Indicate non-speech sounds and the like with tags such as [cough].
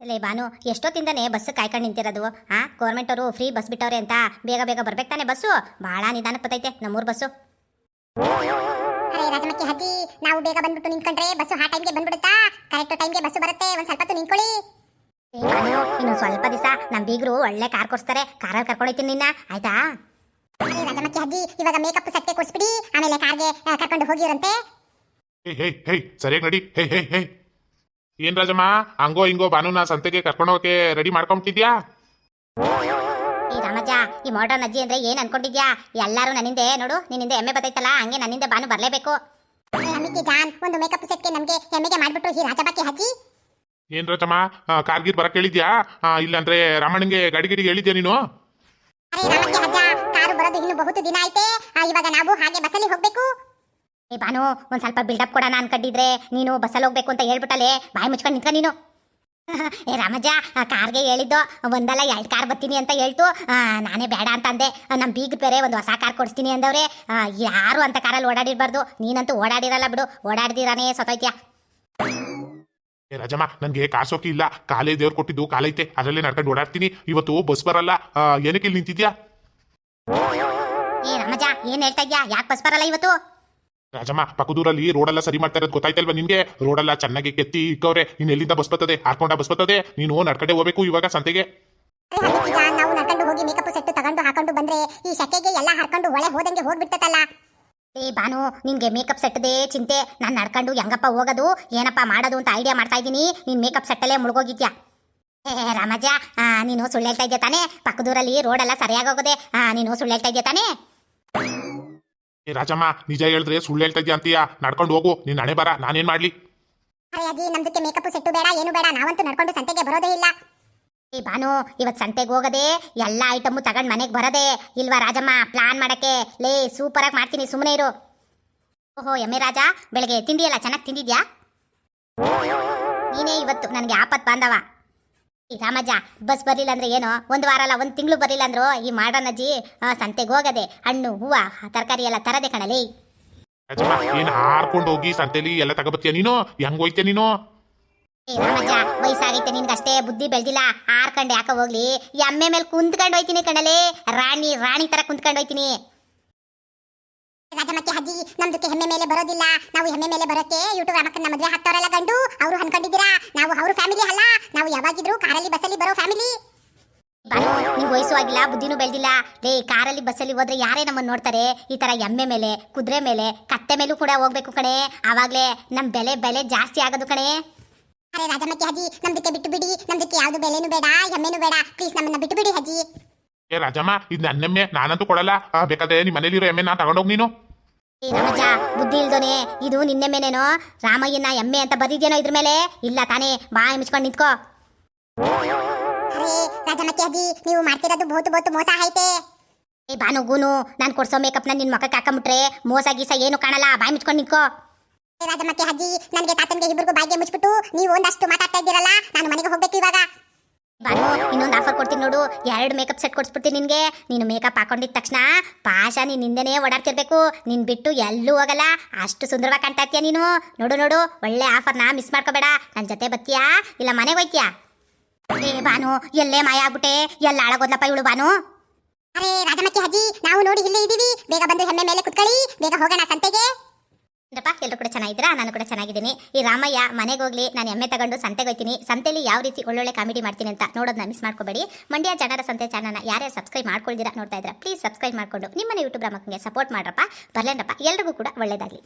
ಲೇ ಬಾನು ಎಷ್ಟೊತ್ತಿಂದನೇ ಬಸ್ ಕಾಯ್ಕೊಂಡು ನಿಂತಿರೋದು? ಆ ಗೌರ್ಮೆಂಟ್ ಅವರು ಫ್ರೀ ಬಸ್ ಬಿಟ್ಟವ್ರೆ ಅಂತ ಬೇಗ ಬೇಗ ಬರ್ಬೇಕು ತಾನೆ ಬಸ್ಸು? ಭಾಳ ನಿಧಾನಕ್ಕೆ ಬತ್ತೈತೆ ನಮ್ಮೂರ್ ಬಸ್ಸು. ಅರೆ ರಾಜಮಕ್ಕಿ ಅಜ್ಜಿ ನಾವು ಬೇಗ ಬಂದ್ಬಿಟ್ಟು ನಿಂತ್ಕೊಂಡ್ರೆ ಬಸ್ಸು ಆ ಟೈಮ್ಗೆ ಬಂದ್ಬಿಡುತ್ತಾ? ಕರೆಕ್ಟ್ ಟೈಮ್ಗೆ ಬಸ್ಸು ಬರುತ್ತೆ ಒಂದ್ ಸ್ವಲ್ಪ ಹೊತ್ತು ನಿಂತ್ಕೊಳ್ಳಿ. ಇನ್ನು ಸ್ವಲ್ಪ ದಿವಸ ನಮ್ಮ ಬೀಗರು ಒಳ್ಳೆ ಕಾರ್ ಕೊಡ್ಸ್ತಾರೆ ಕಾರಲ್ಲಿ ಕರ್ಕೊಂಡೋಯ್ತೀನಿ ನಿನ್ನ ಆಯ್ತಾ? ಅರೆ ರಾಜಮಕ್ಕಿ ಅಜ್ಜಿ ಇವಾಗ ಮೇಕಪ್ ಸೆಟ್ಗೆ ಕೊಡ್ಸ್ಬಿಡಿ ಆಮೇಲೆ ಕಾರ್ಗೆ ಕರ್ಕೊಂಡು ಹೋಗಿರಂತೆ ಹೇ ಹೇ ಹೇ ಸರಿಯಾಗಿ ನಡಿ. ಹೇ ಹೇ ಹೇ. ಏನ್ ರಾಜಮ್ಮ? ಹಂಗೋ ಹಿಂಗೋ ಭಾನುನ ಸಂತೆಗೆ ಕರ್ಕೊಂಡೋಗಕ್ಕೆ ರೆಡಿ ಮಾಡ್ಕೊಂಬಿಟ್ಟಿದ್ಯಾ? ಈ ರಾಮಜ್ಜ ಈ ಮಾಡರ್ನ್ ಅಜ್ಜಿ ಅಂದ್ರೆ ಏನ್ ಅನ್ಕೊಂಡಿದ್ಯಾ? ಎಲ್ಲಾರು ನನ್ನಿಂದೆ ನೋಡು ನಿನ್ನಿಂದ ಎಮ್ಮೆ ಬತ್ತೈತಲ್ಲ ಹಂಗೆ ನನ್ನಿಂದ ಬಾನು ಬರ್ಲೇಬೇಕು. ನಮಗೆ ಜಾನ್ ಒಂದು ಮೇಕಪ್ ಸೆಟ್ಗೆ ನಮಗೆ ಎಮ್ಮೆಗೆ ಮಾಡ್ಬಿಟ್ಟು ಈ ರಾಜಬಾಕಿ ಅಜ್ಜಿ. ಏನ್ ರಾಜಮ್ಮ ಕಾರ್ಗಿರ್ ಬರಕ್ ಹೇಳಿದ್ಯಾ? ಇಲ್ಲಾಂದ್ರೆ ರಾಮಣ್ಣಂಗೆ ಗಾಡಿ ಗಿಡಿಗೆ ಹೇಳಿದ್ಯಾ ನೀನು? ಅರೆ ರಾಮಜ್ಜ ಅಜ್ಜ ಕಾರು ಬರೋದು ಇನ್ನು ಬಹುದು ದಿನ ಐತೆ ಇವಾಗ ನಾವು ಹಾಗೆ ಬಸ್ಸಲ್ಲಿ ಹೋಗ್ಬೇಕು. ಏ ಬಾನು ಒಂದ್ ಸ್ವಲ್ಪ ಬಿಲ್ಡಪ್ ಕೊಡೋಣ ಅನ್ಕೊಂಡಿದ್ರೆ ನೀನು ಬಸ್ಸಲ್ಲಿ ಹೋಗ್ಬೇಕು ಅಂತ ಹೇಳ್ಬಿಟ್ಟಲೆ ಬಾಯಿ ಮುಚ್ಕೊಂಡು ನಿಂತ್ಕ ನೀನು. [laughs] ಏ ರಾಮಜ್ಜ ಕಾರ್ಗೆ ಹೇಳಿದ್ದು ಒಂದಲ್ಲ ಎರಡು ಕಾರ್ ಬರ್ತೀನಿ ಅಂತ ಹೇಳ್ತು. ನಾನೇ ಬೇಡ ಅಂತ ಅಂದೆ ನಮ್ಮ ಬೀಗ್ ಬೇರೆ ಒಂದು ಹೊಸ ಕಾರ್ ಕೊಡಿಸ್ತೀನಿ ಅಂದವ್ರೆ. ಯಾರು ಅಂತ ಕಾರಲ್ಲಿ ಓಡಾಡಿರ್ಬಾರ್ದು. ನೀನಂತೂ ಓಡಾಡಿರಲ್ಲ ಬಿಡು. ಓಡಾಡಿದಿರಾನೇ ಸತೋಯ್ತೀಯ ರಾಜಮ್ಮ ನನ್ಗೆ ಕಾಸೋಕಿ ಇಲ್ಲ. ಕಾಲೇ ದೇವ್ರು ಕೊಟ್ಟಿದ್ದು ಕಾಲೈತೆ. ಅದರಲ್ಲೇ ನಡ್ಕೊಂಡು ಓಡಾಡ್ತೀನಿ. ಇವತ್ತು ಬಸ್ ಬರಲ್ಲ. ಏನಕ್ಕೆ ಇಲ್ಲಿ ನಿಂತಿದ್ಯಾ? ಏ ರಾಮಜ್ಜ ಏನ್ ಹೇಳ್ತಾ ಇದ್ಯಾ? ಯಾಕೆ ಬಸ್ ಬರಲ್ಲ ಇವತ್ತು? ರಾಜಮ್ಮ ಪಕ್ಕದೂರಲ್ಲಿ ರೋಡೆಲ್ಲ ಸರಿ ಮಾಡ್ತಾ ಇರೋದು ಗೊತ್ತಾಯ್ತಲ್ವಾ ನಿನ್ಗೆ ರೋಡೆಲ್ಲ ಚೆನ್ನಾಗಿ ಕೆತ್ತಿ ಇಕ್ಕವ್ರೆ ನೀನ್ ಎಲ್ಲಿಂದ ಬಸ್ ಬರ್ತದೆ? ಹಾರ್ಕೊಂಡ ಬಸ್ ಬರ್ತದೆ? ನೀನು ನಡ್ಕಡೆ ಹೋಗ್ಬೇಕು ಇವಾಗ ಸಂತೆಗೆ? ನಾವು ನಡ್ಕೊಂಡು ಹೋಗಿ ಮೇಕಪ್ ಸೆಟ್ ತಗೊಂಡು ಹಾಕೊಂಡು ಬಂದ್ರೆ ಈ ಶಕೆಗೆ ಎಲ್ಲ ಹಾಕೊಂಡು ಒಳೆ ಹೋದಂಗೆ ಹೋಗ್ಬಿಡ್ತದಲ್ಲ ಏ ಬಾನು ನಿನ್ಗೆ ಮೇಕಪ್ ಸೆಟ್ದೇ ಚಿಂತೆ. ನಾನು ನಡ್ಕೊಂಡು ಹೆಂಗಪ್ಪ ಹೋಗೋದು? ಏನಪ್ಪ ಮಾಡೋದು ಅಂತ ಐಡಿಯಾ ಮಾಡ್ತಾ ಇದ್ದೀನಿ. ನೀನ್ ಮೇಕಪ್ ಸೆಟ್ಟಲ್ಲೇ ಮುಳುಗೋಗಿದ್ಯಾ? ಏ ರಾಮಜ್ಜ ಆ, ನೀನು ಸುಳ್ಳು ಹೇಳ್ತಾ ಇದ್ಯಾ ತಾನೇ? ಪಕ್ಕದೂರಲ್ಲಿ ರೋಡೆಲ್ಲ ಸರಿಯಾಗಿ ಹೋಗೋದೆ. ನೀನು ಸುಳ್ಳು ಹೇಳ್ತಾ ಇದ್ಯಾ ತಾನೇ? ಏ ರಾಜಮ್ಮ ನಿಜ ಹೇಳಿದ್ರೆ ಸುಳ್ಳು ಹೇಳ್ತಾ ಇದ್ಯಾ ಅಂತೀಯಾ? ನಡ್ಕೊಂಡು ಹೋಗು ನೀನ್ ಹಣೆ ಬರ ನಾನೇನ್ ಮಾಡ್ಲಿ? ಅಜ್ಜಿ ನಮ್ದಕ್ಕೆ ಮೇಕಪ್ ಸೆಟ್ಟು ಬೇಡ ಏನು ಬೇಡ ನಾವಂತೂ ನಡ್ಕೊಂಡು ಸಂತೆಗೆ ಬರೋದೇ ಇಲ್ಲ. ಏ ಬಾನು ಇವತ್ ಸಂತೆಗೆ ಹೋಗದೆ ಎಲ್ಲಾ ಐಟಮು ತಗೊಂಡ್ ಮನೆಗೆ ಬರದೆ. ಇಲ್ವಾ ರಾಜಮ್ಮ ಪ್ಲಾನ್ ಮಾಡಕ್ಕೆ? ಲೇ ಸೂಪರ್ ಆಗಿ ಮಾಡ್ತೀನಿ ಸುಮ್ಮನೆ ಇರು. ಓಹೋ ಎಮ್ಮೆ ರಾಜ ಬೆಳಗ್ಗೆ ತಿಂದಿಯಲ್ಲ ಚೆನ್ನಾಗಿ ತಿಂದಿದ್ಯಾ? ನೀನೇ ಇವತ್ತು ನನಗೆ ಆಪತ್ ಬಾಂಧವ. ಈ ರಾಮಜ್ಜ ಬಸ್ ಬರಲಿಲ್ಲ ಅಂದ್ರೆ ಏನೋ? ಒಂದು ವಾರ ಅಲ್ಲ ಒಂದು ತಿಂಗಳು ಬರಲಿಲ್ಲ ಅಂದ್ರು. ಈ ಆ, ಸಂತೆಗೆ ಹೋಗದೆ. ಹಣ್ಣು ಹೂವ ತರಕಾರಿ ಎಲ್ಲ ತರದೆ ಕಣಲಿ. ಏನ್ ಹಾರ್ಕೊಂಡು ಹೋಗಿ ಸಂತೆಲಿ ಎಲ್ಲ ತಗೋಬತ್ತೀಯ ನೀನು? ಹೆಂಗ್ ಹೋಯ್ತೆ ನೀನು? ಏ ರಾಮಜ್ಜ ವಯಸ್ಸಾಗೈತೆ ನಿನ್ಗಷ್ಟೇ. ಬುದ್ಧಿ ಬೆಳ್ದಿಲ್ಲ. ಆರ್ಕಂಡು ಯಾಕ ಹೋಗ್ಲಿ. ಎಮ್ಮೆ ಮೇಲೆ ಕುಂತ್ಕೊಂಡು ಹೋಯ್ತೀನಿ ಕಣಲೇ. ರಾಣಿ ರಾಣಿ ತರ ಕುಂತ್ಕೊಂಡು ಹೋಯ್ತೀನಿ. ರಾಜಮಕ್ಕೆ ಹಜ್ಜಿ ನಮ್ದಕ್ಕೆ ಹೆಮ್ಮೆ ಮೇಲೆ ಬರೋದಿಲ್ಲ. ನಾವು ಹೆಮ್ಮೆ ಮೇಲೆ ಬರೋಕ್ಕೆ ಯೂಟ್ಯೂಬ್ ಅಮ್ಮಕ್ಕನ್ನ ಮದುವೆ ಹಾಕ್ತಾರಲ್ಲ ಗಂಡು? ಅವರು ಅನ್ಕೊಂಡಿದ್ದೀರಾ? ನಾವು ಅವ್ರ ಫ್ಯಾಮಿಲಿ ಅಲ್ಲ. ನಾವು ಯಾವಾಗಿದ್ರು ಕಾರಲ್ಲಿ ಬಸ್ಸಲ್ಲಿ ಬರೋ ಫ್ಯಾಮಿಲಿ ನೀವು ವಯಸ್ಸು ಆಗಿಲ್ಲ ಬುದ್ಧಿನೂ ಬೆಳ್ದಿಲ್ಲ. ಲೇ ಕಾರಲ್ಲಿ ಬಸ್ಸಲ್ಲಿ ಹೋದ್ರೆ ಯಾರೇ ನಮ್ಮನ್ನ ನೋಡ್ತಾರೆ? ಈ ತರ ಎಮ್ಮೆ ಮೇಲೆ ಕುದುರೆ ಮೇಲೆ ಕತ್ತೆ ಮೇಲೂ ಕೂಡ ಹೋಗ್ಬೇಕು ಕಣೆ. ಆವಾಗಲೇ ನಮ್ ಬೆಲೆ ಬೆಲೆ ಜಾಸ್ತಿ ಆಗೋದು ಕಣೆ. ಅರೆ ರಾಜಮಕ್ಕೆ ಹಜ್ಜಿ ನಮ್ದಕ್ಕೆ ಬಿಟ್ಟು ಬಿಡಿ. ನಮ್ದಕ್ಕೆ ಯಾವ್ದು ಬೆಲೆನೂ ಬೇಡ ಎಮ್ಮೆನೂ ಬೇಡ. ಪ್ಲೀಸ್ ನಮ್ಮನ್ನ ಬಿಟ್ಟು ಬಿಡಿ ಹಜ್ಜಿ ಏ ರಾಜಮ್ಮ ಇದು ನನ್ನೆಮ್ಮೆ ನಾನಂತೂ ಕೊಡಲ್ಲ. ಆ, ಬೇಕಾದ್ರೆ ನಿಮ್ಮ ಮನೇಲಿರೋ ಎಮ್ಮೆ ನಾನು ತಗೊಂಡೋಗಿ ನೀನು. ಏ ರಾಮಜ್ಜ ಬುದ್ಧಿ ಇಲ್ದೋನೆ. ಇದು ನಿನ್ನೆಮ್ಮೆನೇನೋ ರಾಮಯ್ಯನ ಎಮ್ಮೆ ಅಂತ ಬರಿದೇನೋ ಇದ್ರ ಮೇಲೆ? ಇಲ್ಲ ತಾನೇ ಬಾಯಿ ಮುಚ್ಕೊಂಡು ನಿಂತ್ಕೋ. ರಾಜಮಕ್ಕಿ ನೀವು ಮಾಡ್ತಿರೋದು ಬಹುತು ಬಹುತು ಮೋಸ ಐತೆ ಏ ಬಾನು ಗೂನು ನಾನು ಕೊಡ್ಸೋ ಮೇಕಪ್ನ ನಿನ್ ಮಕ್ಕಕ್ಕೆ ಹಾಕೊಂಬಿಟ್ರೆ ಮೋಸ ಗೀಸ ಏನು ಕಾಣಲ್ಲ ಬಾಯಿ ಮುಚ್ಕೊಂಡು ನಿಂತ್ಕೋ. ರಾಜಮಕ್ಕೆ ಅಜ್ಜಿ ನನಗೆ ತಾತನಿಗೆ ಇಬ್ಬರಿಗೂ ಬಾಯಿಗೆ ಮುಚ್ಬಿಟ್ಟು ನೀವು ಒಂದಷ್ಟು ಮಾತಾಡ್ತಾ ಇದ್ದೀರಲ್ಲ ನಾನು ಮನೆಗೆ ಹೋಗ್ಬೇಕು ಇವಾಗ. ಬಾನು ಇನ್ನೊಂದು ಆಫರ್ ಕೊಡ್ತೀನಿ ನೋಡು. ಎರಡು ಮೇಕಪ್ ಸೆಟ್ ಕೊಡ್ಸ್ಬಿಡ್ತೀನಿ ನಿನಗೆ. ನೀನು ಮೇಕಪ್ ಹಾಕೊಂಡಿದ ತಕ್ಷಣ ಪಾಶ ನೀನು ಹಿಂದೆನೇ ಓಡಾಡ್ತಿರ್ಬೇಕು. ನೀನು ಬಿಟ್ಟು ಎಲ್ಲೂ ಹೋಗಲ್ಲ. ಅಷ್ಟು ಸುಂದರವಾಗಿ ಕಾಣ್ತಾ ನೀನು? ನೋಡು ನೋಡು. ಒಳ್ಳೆ ಆಫರ್ನ ಮಿಸ್ ಮಾಡ್ಕೋಬೇಡ. ನನ್ನ ಜೊತೆ ಬತ್ತೀಯಾ ಇಲ್ಲ ಮನೆಗೆ ಹೋಯ್ತೀಯಾ? ಏ ಬಾನು ಎಲ್ಲೇ ಮಾಯ ಆಗ್ಬಿಟ್ಟೆ? ಎಲ್ಲ ಹಾಳಾಗೋದ್ಲಪ್ಪ ಇವಳು ಬಾನು ಅರೇ ರಾಜಮಕ್ಕಿ ಅಜ್ಜಿ, ನಾವು ನೋಡಿ ಇಲ್ಲೇ ಇದ್ದೀವಿ ಬೇಗ ಬಂದು ಹೆಮ್ಮೆ ಮೇಲೆ ಕುತ್ಕೊಳ್ಳಿ. ಬೇಗ ಹೋಗೋಣ ಸಂತೆಗೆ. ಏನಪ್ಪ ಎಲ್ಲರೂ ಕೂಡ ಚೆನ್ನಾಗಿದ್ದೀರಾ? ನಾನು ಕೂಡ ಚೆನ್ನಾಗಿದ್ದೀನಿ. ಈ ರಾಮಯ್ಯ, ಮನೆಗೆ ಹೋಗ್ಲಿ, ನಾನು ಎಮ್ಮೆ ತಗೊಂಡು ಸಂತೆಗೆ ಹೋಗ್ತೀನಿ ಸಂತೆಲಿ ಯಾವ ರೀತಿ ಒಳ್ಳೊಳ್ಳೆ ಕಾಮಿಡಿ ಮಾಡ್ತೀನಿ ಅಂತ ನೋಡೋದನ್ನ ಮಿಸ್ ಮಾಡ್ಕೋಬೇಡಿ. ಮಂಡ್ಯ ಜನರ ಸಂತೆ ಚಾನಲ್ನ ಯಾರ್ಯಾರು ಸಬ್ಸ್ಕ್ರೈಬ್ ಮಾಡ್ಕೊಳ್ದಿರಾ ನೋಡ್ತಾ ಇದ್ದೀರಾ ಪ್ಲೀಸ್ ಸಬ್ಸ್ಕ್ರೈಬ್ ಮಾಡಿಕೊಂಡು ನಿಮ್ಮನೆ ಯೂಟ್ಯೂಬ್ ಮಕ್ಕಳಿಗೆ ಸಪೋರ್ಟ್ ಮಾಡ್ರಪ್ಪ, ಬರ್ಲೇನಪ್ಪ? ಎಲ್ರಿಗೂ ಕೂಡ ಒಳ್ಳೇದಾಗಲಿ.